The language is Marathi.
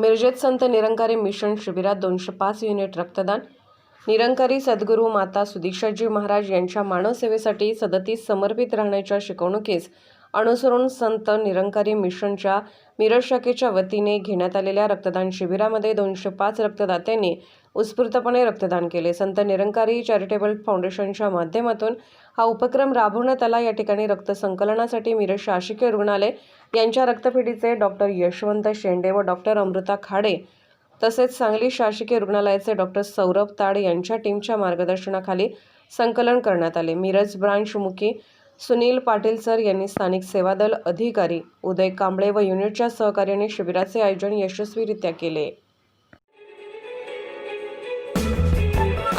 मिरजेत संत निरंकारी मिशन शिबिरात दोनशे पाच युनिट रक्तदान. निरंकारी सद्गुरू माता सुदीक्षाजी महाराज यांच्या मानवसेवेसाठी सदतीस समर्पित राहण्याच्या शिकवणुकीस अनुसरून संत निरंकारी मिशनच्या मिरज शाखेच्या वतीने घेण्यात आलेल्या रक्तदान शिबिरामध्ये दोनशे पाच रक्तदात्यांनी उत्स्फूर्तपणे रक्तदान केले. संत निरंकारी चॅरिटेबल फाउंडेशनच्या माध्यमातून हा उपक्रम राबवण्यात आला. या ठिकाणी रक्त संकलनासाठी मिरज शासकीय रुग्णालय यांच्या रक्तपेढीचे डॉक्टर यशवंत शेंडे व डॉक्टर अमृता खाडे तसेच सांगली शासकीय रुग्णालयाचे डॉक्टर सौरभ ताड यांच्या टीमच्या मार्गदर्शनाखाली संकलन करण्यात आले. मिरज ब्रांच मुखी सुनील पाटील सर यांनी स्थानिक सेवादल अधिकारी उदय कांबळे व युनिटच्या सहकार्याने शिबिराचे आयोजन यशस्वीरित्या केले.